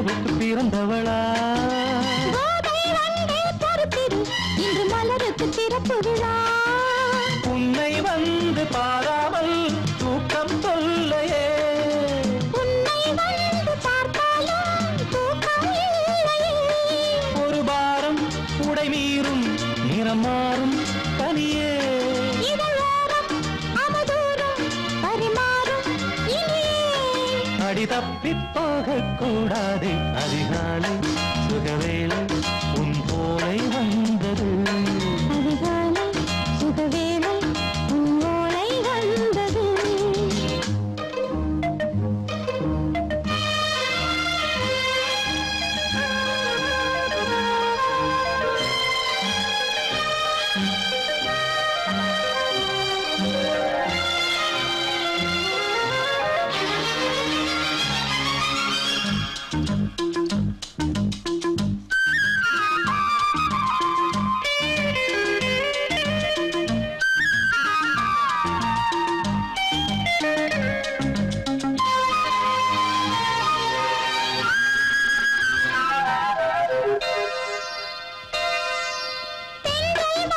இரவுக்கு பிறந்தவளா? இன்று மலருக்கு திறப்பு விழா.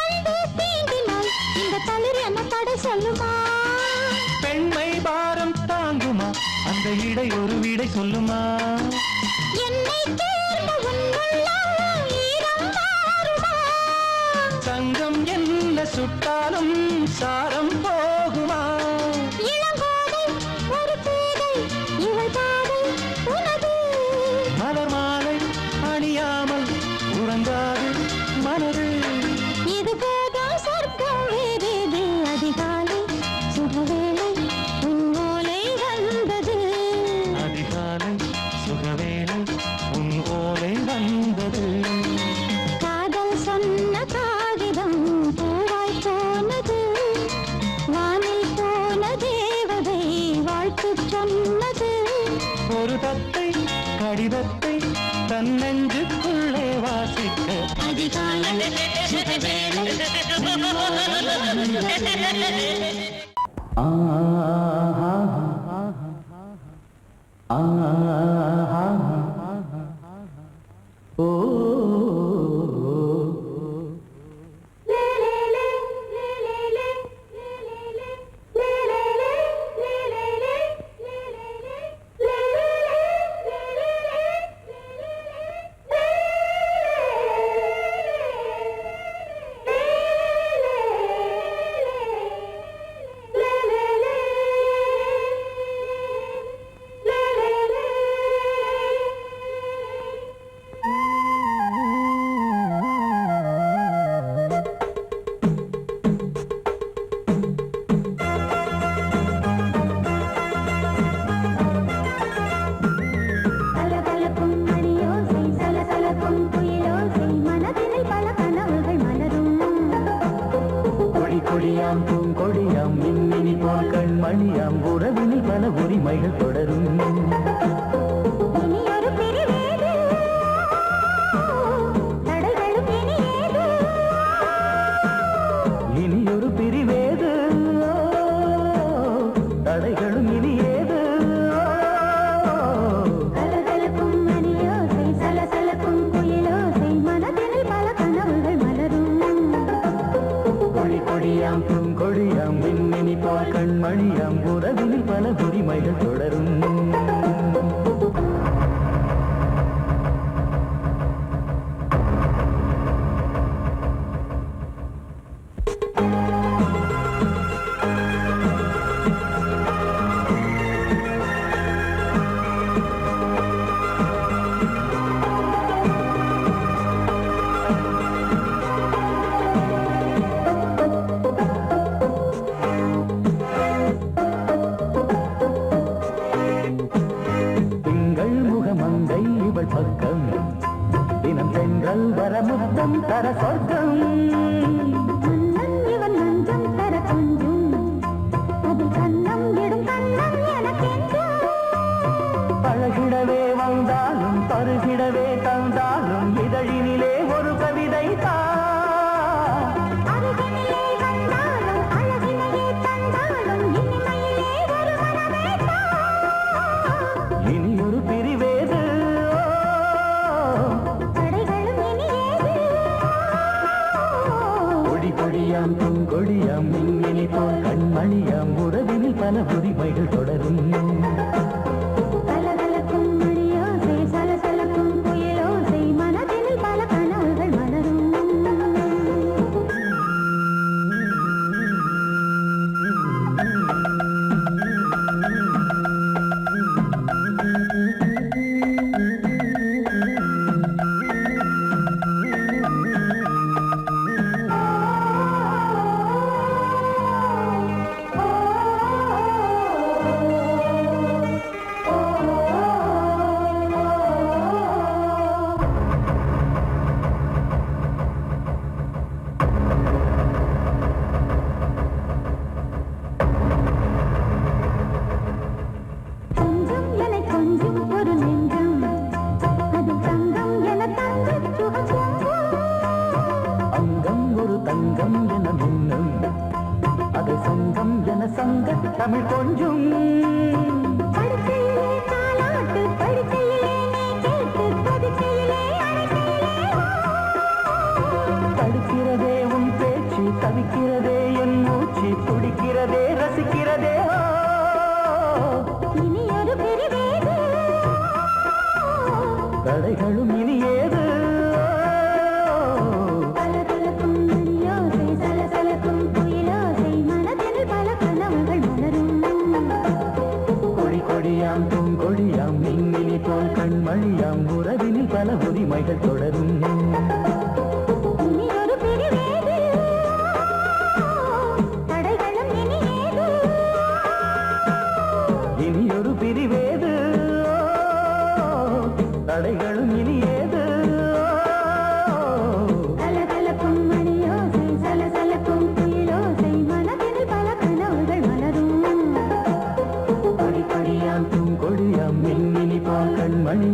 கண்டு தீண்டினால் இந்த தளிர் என்ன தடை சொல்லுமா? பெண்மை பாரம் தாங்குமா? அந்த இடை ஒரு விடை சொல்லுமா? என்னை தேர்ந்த உன்னுள்ளம் ஈரம் தங்கம் என்ன சுட்டாலும் சாரம் போகுமா? கடிதத்தை தன்னெஞ்சுக்குள்ளே வாசிக்க. அதிகாலை ஆ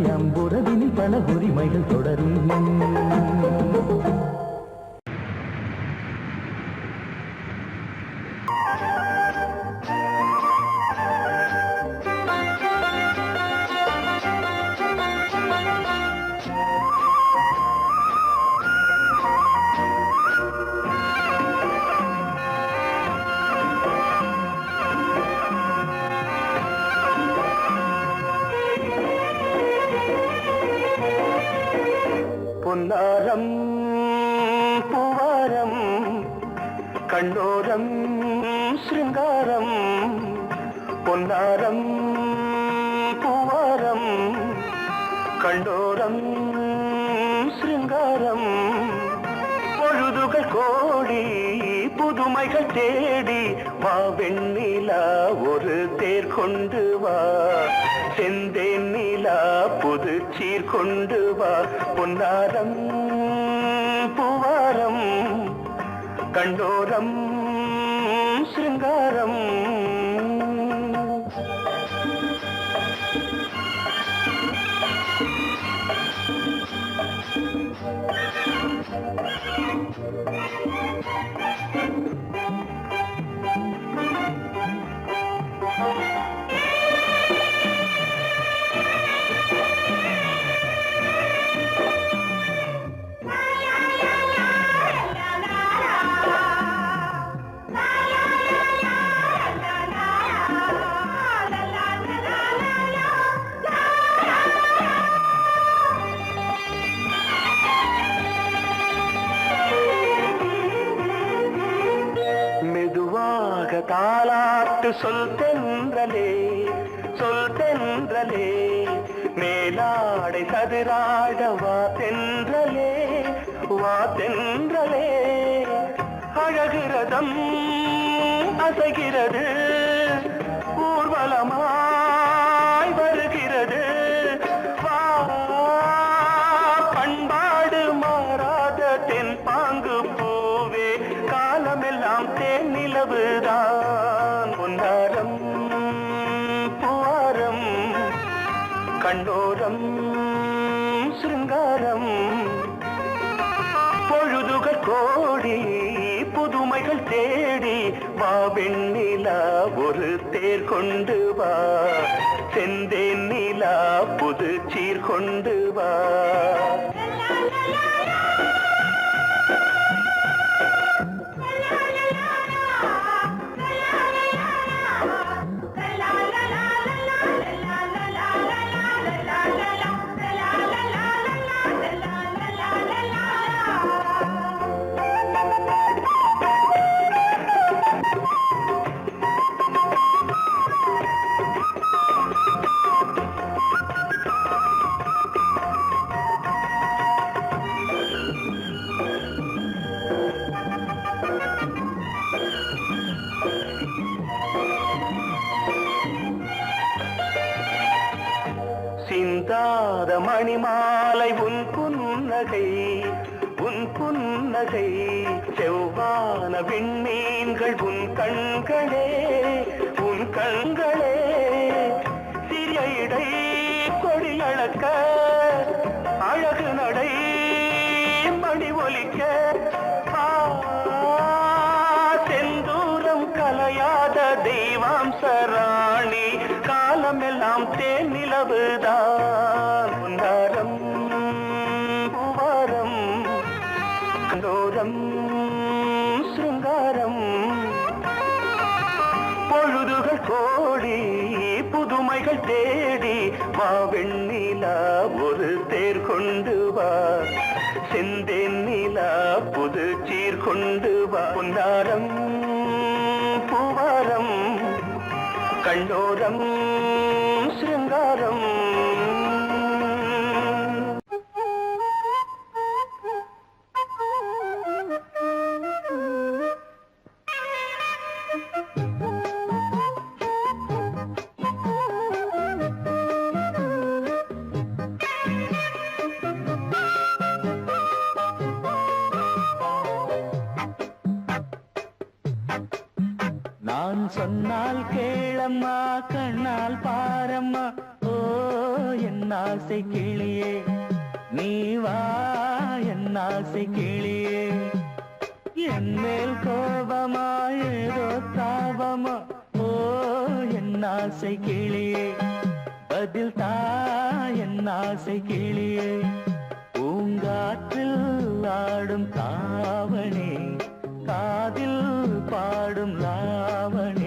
அம்புறவினில் பல உரிமைகள் பொன்னாரம் பூவாரம் கண்டோரம் சிருங்காரம். பொழுதுகள் கோடி புதுமைகள் தேடி வா வெண்ணிலா ஒரு தேர் கொண்டு வா. செந்தேன் நிலா புது சீர் கொண்டு வா. பொன்னாரம் பூவாரம் கண்டோரம் பாரதம் அசைகிறது. ஊர்வலமா கொண்டு வா. செந்தேன் நிலா புது சீர் கொண்டு வா. புன்னகை செவ்வான விண்மீன்கள் உன் கண்களே உன் கண்களே. செந்தேன் நிலா புது சீர் கொண்டு வா. பொன்னாரம் பூவாரம் கண்ணோரம் சிருங்காரம். என் ஆசை கிளியே என் மேல் கோபமா ஏதோ தாபமா ஓ என் ஆசை கிளியே பதில் தா என் ஆசை கிளியே பூங்காற்றில் ஆடும் தாவணே காதில் பாடும் லாவணே.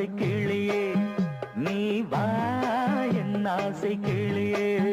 ஆசை கிளியே. நீ வா என் ஆசை கிளியே.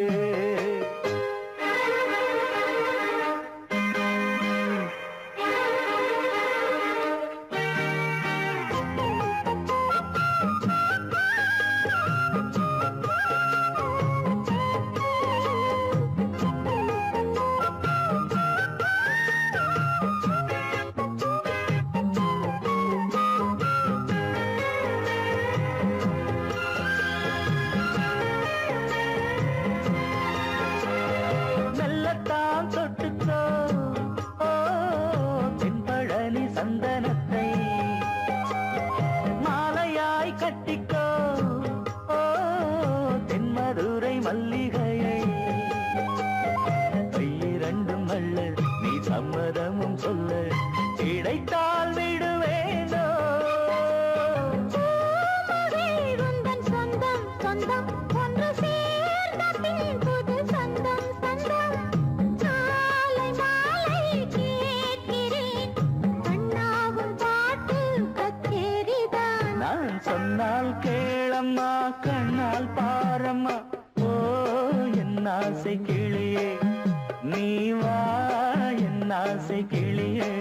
நான் சொன்னால் கேளம்மா கண்ணால் பாரம்மா. ஓ என் ஆசை கிளியே. நீ வா என் ஆசை கிளியே.